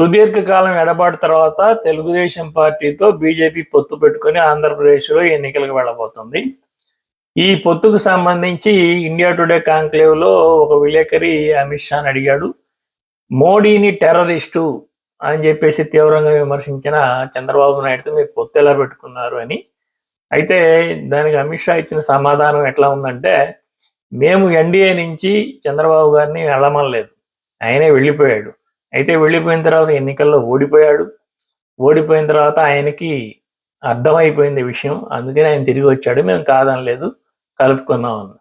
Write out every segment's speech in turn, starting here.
సుదీర్ఘకాలం ఎడబాటు తర్వాత తెలుగుదేశం పార్టీతో బీజేపీ పొత్తు పెట్టుకుని ఆంధ్రప్రదేశ్లో ఎన్నికలకు వెళ్ళబోతుంది. ఈ పొత్తుకు సంబంధించి ఇండియా టుడే కాంక్లేవ్లో ఒక విలేకరి అమిత్ షాని అడిగాడు. మోడీని టెర్రరిస్టు అని చెప్పేసి తీవ్రంగా విమర్శించిన చంద్రబాబు నాయుడుతో మీరు పొత్తు ఎలా పెట్టుకున్నారు అని. అయితే దానికి అమిత్ షా ఇచ్చిన సమాధానం ఎట్లా ఉందంటే మేము ఎన్డీఏ నుంచి చంద్రబాబు గారిని వెళ్ళమనలేదు. ఆయనే వెళ్ళిపోయాడు. అయితే వెళ్ళిపోయిన తర్వాత ఎన్నికల్లో ఓడిపోయాడు. ఓడిపోయిన తర్వాత ఆయనకి అర్థమైపోయింది విషయం. అందుకని ఆయన తిరిగి వచ్చాడు. మేము కాదనలేదు. కలుపుకున్నాం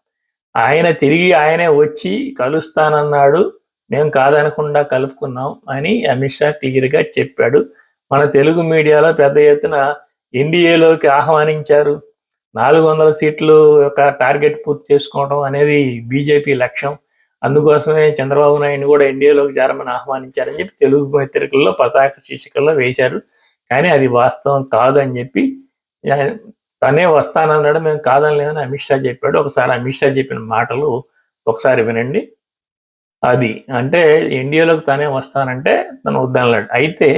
ఆయన తిరిగి ఆయనే వచ్చి కలుస్తానన్నాడు. మేము కాదనకుండా కలుపుకున్నాం అని అమిత్ షా క్లియర్గా చెప్పాడు. మన తెలుగు మీడియాలో పెద్ద ఎత్తున ఎన్డీఏలోకి ఆహ్వానించారు. నాలుగు వందల సీట్లు యొక్క టార్గెట్ పూర్తి చేసుకోవడం అనేది బీజేపీ లక్ష్యం. అందుకోసమే చంద్రబాబు నాయుడు కూడా ఎన్డీఏలోకి చేరమని ఆహ్వానించారని చెప్పి తెలుగు పత్రికల్లో పతాక శీర్షికల్లో వేశారు. కానీ అది వాస్తవం కాదని చెప్పి తనే వస్తానన్నాడు మేము కాదనలేమని అమిత్ షా చెప్పాడు. ఒకసారి అమిత్ షా చెప్పిన మాటలు ఒకసారి వినండి. అది అంటే ఎన్డీఏలోకి తానే వస్తానంటే తను వద్దనలేడు అయితే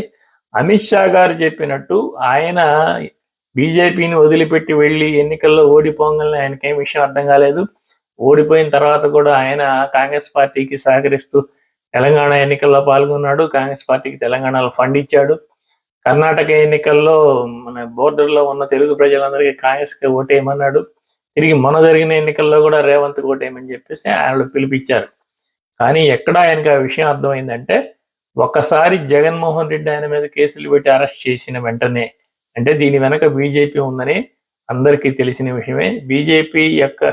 అమిత్ షా గారు చెప్పినట్టు ఆయన బీజేపీని వదిలిపెట్టి వెళ్ళి ఎన్నికల్లో ఓడిపోగానే ఆయనకేం విషయం అర్థం కాలేదు. ఓడిపోయిన తర్వాత కూడా ఆయన కాంగ్రెస్ పార్టీకి సహకరిస్తూ తెలంగాణ ఎన్నికల్లో పాల్గొన్నాడు. కాంగ్రెస్ పార్టీకి తెలంగాణలో ఫండ్ ఇచ్చాడు. కర్ణాటక ఎన్నికల్లో మన బోర్డర్లో ఉన్న తెలుగు ప్రజలందరికీ కాంగ్రెస్కి ఓటేయమన్నాడు. తిరిగి మొన్న జరిగిన ఎన్నికల్లో కూడా రేవంత్ ఓటేయమని చెప్పేసి ఆయన పిలిపించారు. కానీ ఎక్కడ ఆయనకి ఆ విషయం అర్థమైందంటే ఒక్కసారి జగన్మోహన్ రెడ్డి ఆయన మీద కేసులు పెట్టి అరెస్ట్ చేసిన వెంటనే అంటే దీని వెనక బీజేపీ ఉందని అందరికీ తెలిసిన విషయమే. బీజేపీ యొక్క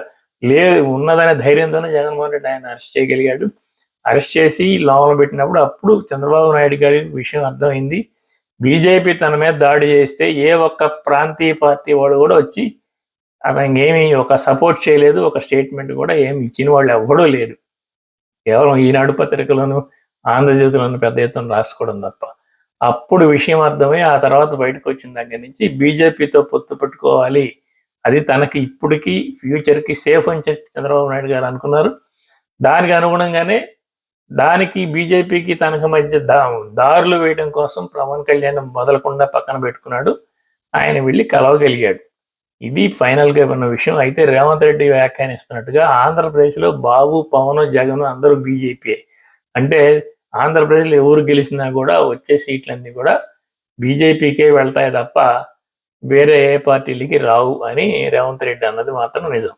లేదు ఉన్నదనే ధైర్యంతోనే జగన్మోహన్ రెడ్డి ఆయన అరెస్ట్ చేయగలిగాడు. అరెస్ట్ చేసి లోపల పెట్టినప్పుడు అప్పుడు చంద్రబాబు నాయుడు గారి విషయం అర్థమైంది. బీజేపీ తన మీద దాడి చేస్తే ఏ ఒక్క ప్రాంతీయ పార్టీ వాడు కూడా వచ్చి అతనికి ఏమి ఒక సపోర్ట్ చేయలేదు ఒక స్టేట్మెంట్ కూడా ఏమి ఇచ్చిన వాళ్ళు ఎవ్వడూ లేరు కేవలం ఈనాడు పత్రికలను ఆంధ్రజ్యోతిలోను పెద్ద ఎత్తున రాసుకోవడం తప్ప. అప్పుడు విషయం అర్థమై ఆ తర్వాత బయటకు వచ్చిన దగ్గర నుంచి బీజేపీతో పొత్తు పెట్టుకోవాలి. అది తనకి ఇప్పటికి ఫ్యూచర్కి సేఫ్ అని చెప్పి చంద్రబాబు నాయుడు గారు అనుకున్నారు. దానికి అనుగుణంగానే దానికి బీజేపీకి తనకు మధ్య దా దారులు వేయడం కోసం పవన్ కళ్యాణ్ మొదలకుండా పక్కన పెట్టుకున్నాడు. ఆయన వెళ్ళి కలవగలిగాడు. ఇది ఫైనల్గా ఉన్న విషయం. అయితే రేవంత్ రెడ్డి వ్యాఖ్యానిస్తున్నట్టుగా ఆంధ్రప్రదేశ్లో బాబు పవన్ జగన్ అందరూ బీజేపీ అంటే ఆంధ్రప్రదేశ్లో ఎవరు గెలిచినా కూడా వచ్చే సీట్లన్నీ కూడా బీజేపీకే వెళ్తాయి తప్ప వేరే ఏ పార్టీలకి రావు అని రేవంత్ రెడ్డి అన్నది మాత్రం నిజం.